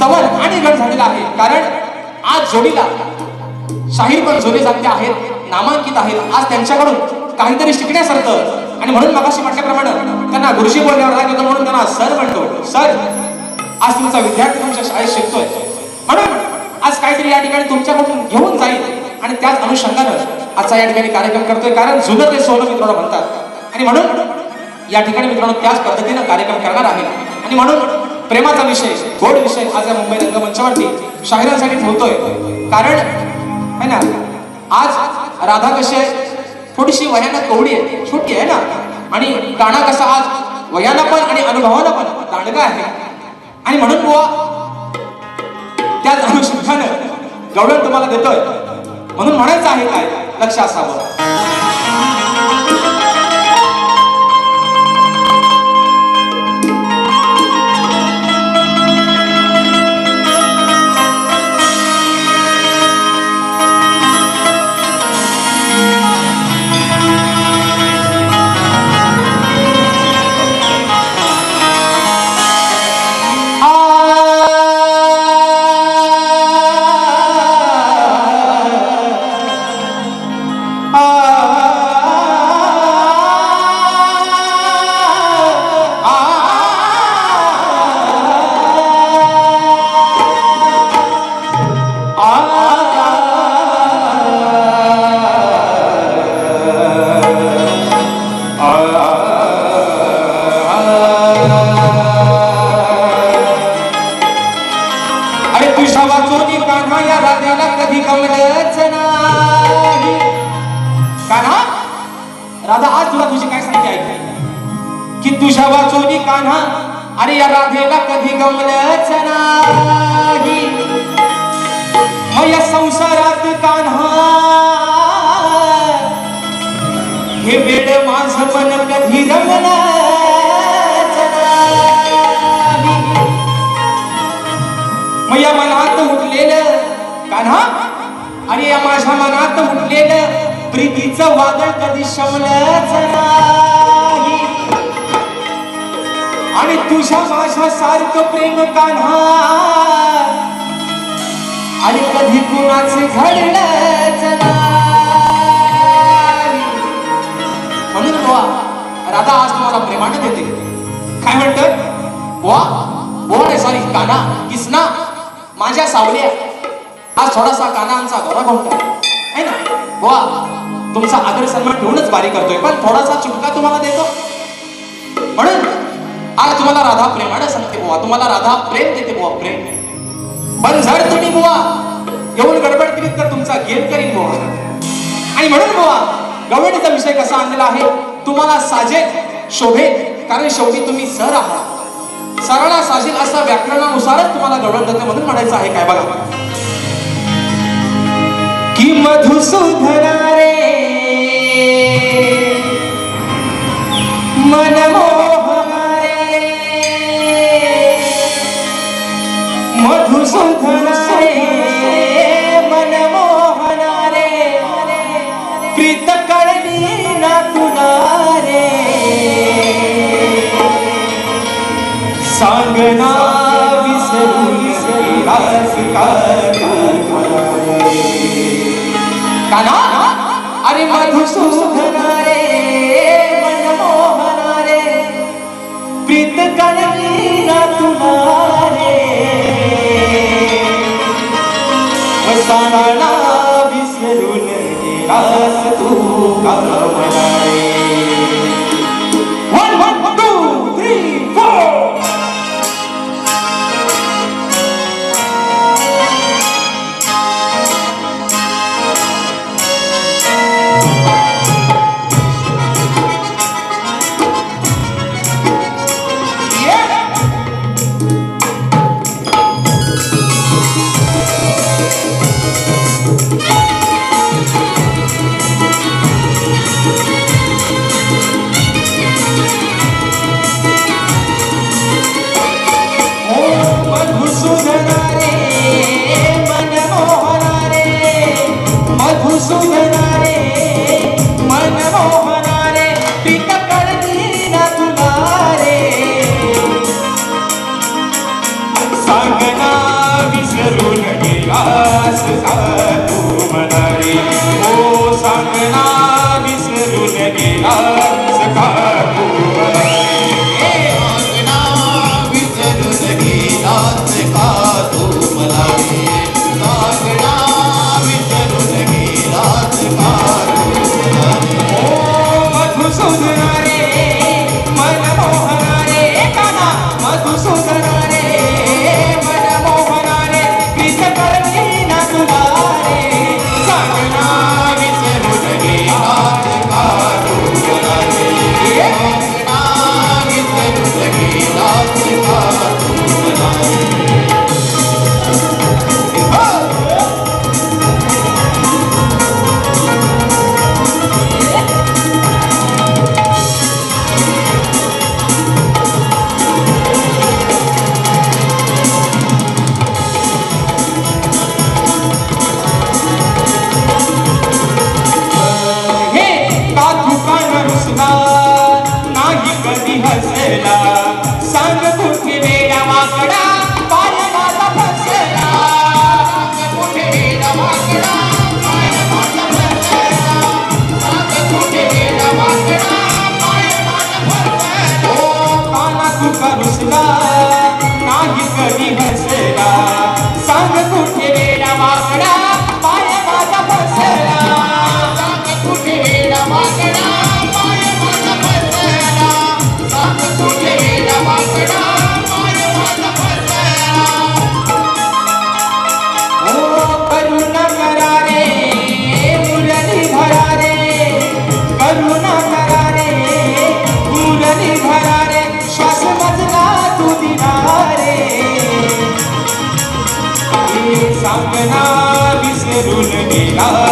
स्तवन आणि गण झालेला आहे. कारण आज जोडीला शाहीर पण जोडे जाते आहेत नामांकित आहेत. आज त्यांच्याकडून काहीतरी शिकण्यासारखं आणि म्हणून मगाशी म्हटल्याप्रमाणे त्यांना गुरुजी बोलण्यावर राग येतो म्हणून त्यांना सर म्हणतो. सर आज तुमचा विद्यार्थी तुमच्या शाळेत शिकतोय. म्हणून आज काहीतरी या ठिकाणी तुमच्याकडून घेऊन जाईल. आणि त्याच अनुषंगानं आजचा या ठिकाणी कार्यक्रम करतोय. कारण जुनं ते सोनं मित्रांनो म्हणतात. आणि म्हणून या ठिकाणी मित्रांनो त्याच पद्धतीनं कार्यक्रम करणार आहे. आणि म्हणून प्रेमाचा विषय गोड विषय आज या मुंबई रंगमंचावरती शाहिरांसाठी ठेवतोय. कारण है ना आज राधा कशी आहे? थोडीशी वयानं कवडी आहे छोटी आहे ना? आणि काना कसा आज वयानं पण आणि अनुभवानं पण दांडगा आहे. आणि म्हणून बुवा त्याच अनुषंगानं गवळण तुम्हाला देतोय. म्हणून म्हणायचं आहे काय लक्ष असावं. हे वेळ माझ मन कधी रमला मग या मनात उठलेलं कान्हा आणि या माझ्या मनात उठलेलं प्रीतीचं वादळ कधी शमलच नाही आणि तुझ्या माझ्या सारखं प्रेम कान्हा आणि कधी कुणाचे घडलंच नाही म्हणून राधा आज तुम्हाला प्रेमाने देते काय म्हणत? वा वा सॉरी काना किसना माझ्या सावल्या. आज थोडासा काना आमचा गौरव आहे. ना? वा तुमचा आदर सन्मान ठेवूनच बारी करतोय पण थोडासा चुटका तुम्हाला देतो. म्हणून आज तुम्हाला राधा प्रेमाने सांगते बुवा. तुम्हाला राधा प्रेम देते बुवा प्रेम पण जर तुम्ही बुवा येऊन गडबड केली तर तुमचा गेम करीन बुवा आणि म्हणून बुवा गवळणीचा विषय कसा आणलेला आहे? तुम्हाला साजेल शोभेल कारण शेवटी तुम्ही सर आहात. सरळा साजेल असा व्याकरणानुसारच तुम्हाला गवळण जाते म्हणायचं आहे काय बघा. की मधुसूदना रे मनमोहना रे मधुसूदना रे सांगना विसरून गेलास का काना अरे मधुसूदना रे मनमोहना रे प्रीत कळली ना तुला रे सांगना विसरून गेलास तू का मला रे अंगना विसरून गेला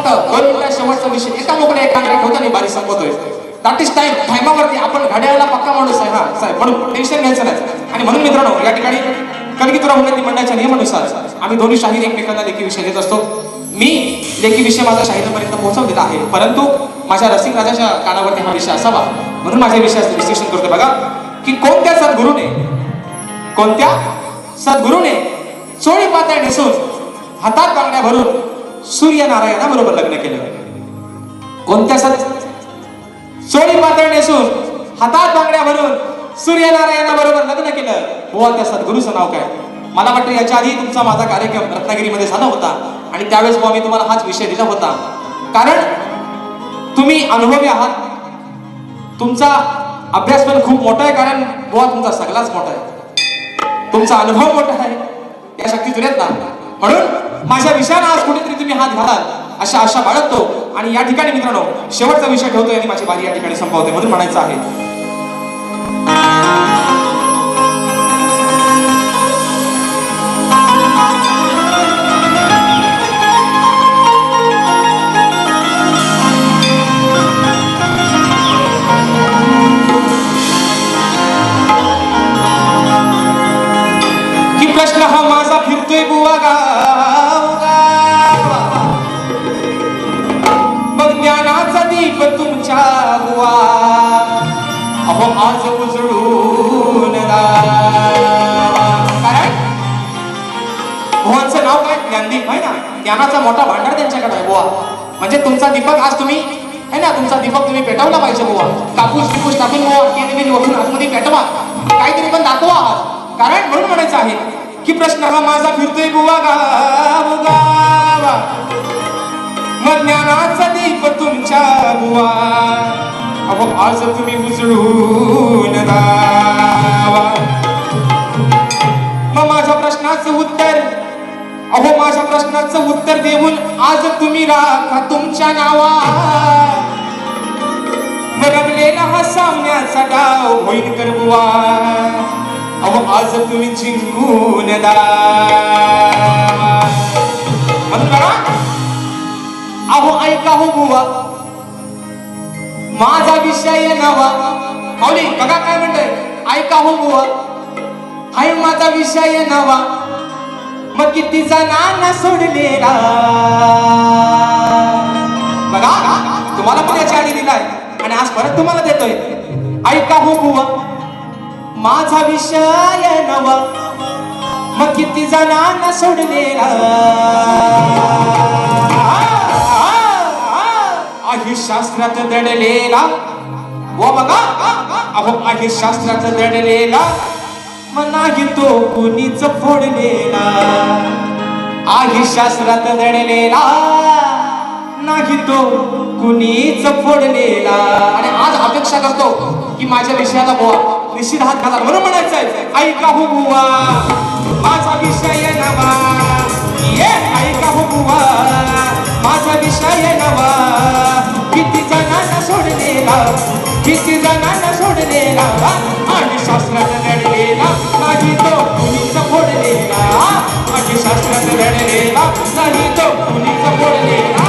संपवतात फक्त शेवटचा विषय. एका मोकळ्या एका ठेवता भारी संपवतोय दॅट इज टाइम टायमावरती आपण घड्याळाला पक्का माणूस आहे. हा साहेब. म्हणून टेन्शन घ्यायचं नाही. आणि म्हणून मित्रांनो या ठिकाणी कणगीतुरा उन्नती मंडळाच्या नियमानुसार आम्ही दोन्ही शाहीर एकमेकांना लेखी विषय देत असतो. मी लेखी विषय माझा शाहिरापर्यंत पोहोचवलेला आहे. परंतु माझ्या रसिक राजाच्या कानावरती हा विषय असावा. म्हणून माझ्या विषयाचं विश्लेषण करतो बघा की कोणत्या सद्गुरूने कोणत्या सद्गुरूने चोळी पातळ नेसून हातात बांगड्या भरून सूर्यनारायणाबरोबर लग्न केलं. कोणत्या सद चोळी पातळ नेसून हातात बांगड्या भरून सूर्यनारायणाबरोबर लग्न केलं. बुवा त्या सद्गुरूचं नाव काय? मला वाटतं याच्या आधी तुमचा माझा कार्यक्रम रत्नागिरीमध्ये झाला होता आणि त्यावेळेस बुवा मी तुम्हाला हाच विषय दिला होता. कारण तुम्ही अनुभवी आहात. तुमचा अभ्यास पण खूप मोठा आहे कारण बुवा तुमचा सगळाच मोठा आहे. तुमचा अनुभव मोठा आहे. या शक्ती तुऱ्यात ना? म्हणून माझ्या विषयाला आज कुठेतरी तुम्ही हात घालाल अशा आशा बाळगतो. आणि या ठिकाणी मित्रांनो शेवटचा विषय ठेवतोय आणि माझी बारी या ठिकाणी संपवते म्हणून म्हणायचं आहे. ज्ञानदीप आहे ना? ज्ञानाचा मोठा भांडार त्यांच्याकडे आहे बुवा. म्हणजे तुमचा दीपक आज तुम्ही आहे ना? तुमचा दीपक तुम्ही पेटवला पाहिजे बुवा. कापूस टिपूस टाकून बुवा केली आतमध्ये पेटवा. काहीतरी पण दाखवा आज. कारण म्हणून म्हणायचं आहे की प्रश्न हा माझा फिरतोय बुवा गाव गाव मग ज्ञानाचा दीप तुमच्या बुवा. अहो आज तुम्ही उजळून दा देऊन आज तुम्ही राखा तुमच्या नावा मग हा सामन्याचा डाव होईल करबुवा अहो आज तुम्ही जिंकून दावा अहो ऐका हो बुवा. माझा विषय नवा. माऊली बघा काय म्हणतोय. ऐका हो बुवा. हाय माझा विषय नवा. मग किती जणांना सोडलेला. बघा तुम्हाला पण याची आधी दिलाय. आणि आज परत तुम्हाला देतोय. ऐका हो बुवा. माझा विषय नवा. मग किती जणांना सोडलेला. आहे शास्त्रात दडलेला. व बघा. अहो आहे शास्त्रात दडलेला. मग नाही तो कुणीच फोडलेला. आहे शास्त्रात दडलेला. नाही तो कुणीच फोडलेला. आणि आज अपेक्षा करतो की माझ्या विषयाला बुवा. निश्चित हात घाला. म्हणून म्हणायचंय ऐका हो बुवा. माझा विषय नवा. ये ऐका हो बुवा. माझा विषय नवा. किती जणांना सोडलेला. किती जणांना सोडलेला आणि शास्त्रात लढलेला नाही तो कुणीच फोडलेला. आणि शास्त्रात लढलेला नाही तो कुणीच फोडलेला.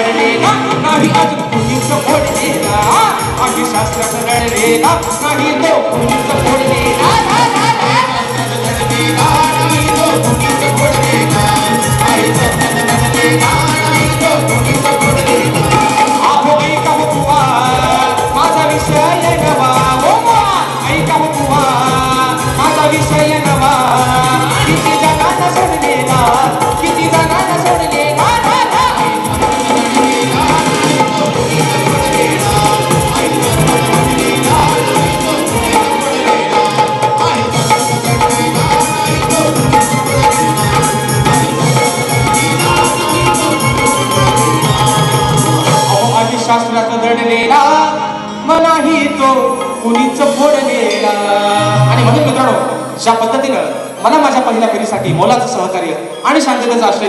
रडलेला घडलेला नाही अजून कुणीच फोडलेला आधी शास्त्रात रडलेला नाही तो कुणीच फोडलेला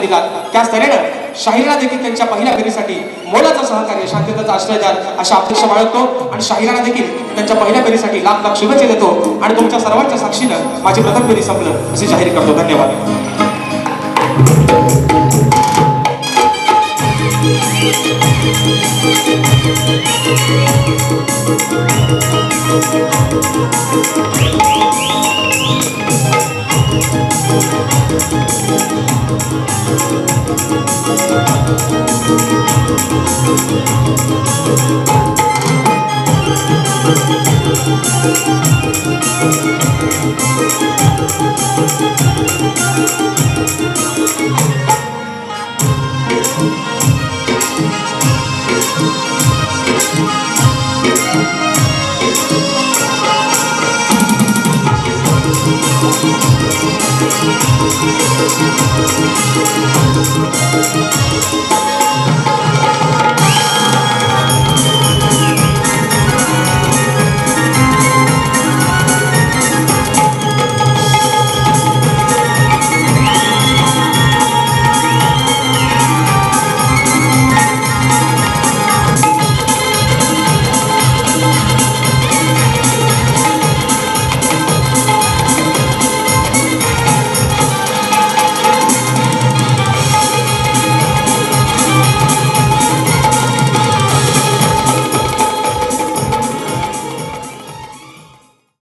दिला त्याच तऱ्हेनं शाहिरला देखील त्यांच्या पहिल्या फेरीसाठी मोलाचं सहकार्य शांततेचा आश्रय द्याल अशा अपेक्षा बाळगतो. आणि शाहिराला देखील त्यांच्या पहिल्या फेरीसाठी लाख लाख शुभेच्छा देतो. आणि तुमच्या सर्वांच्या साक्षीनं माझी प्रथम फेरी संपलं असे जाहीर करतो. धन्यवाद. Thank you. Thank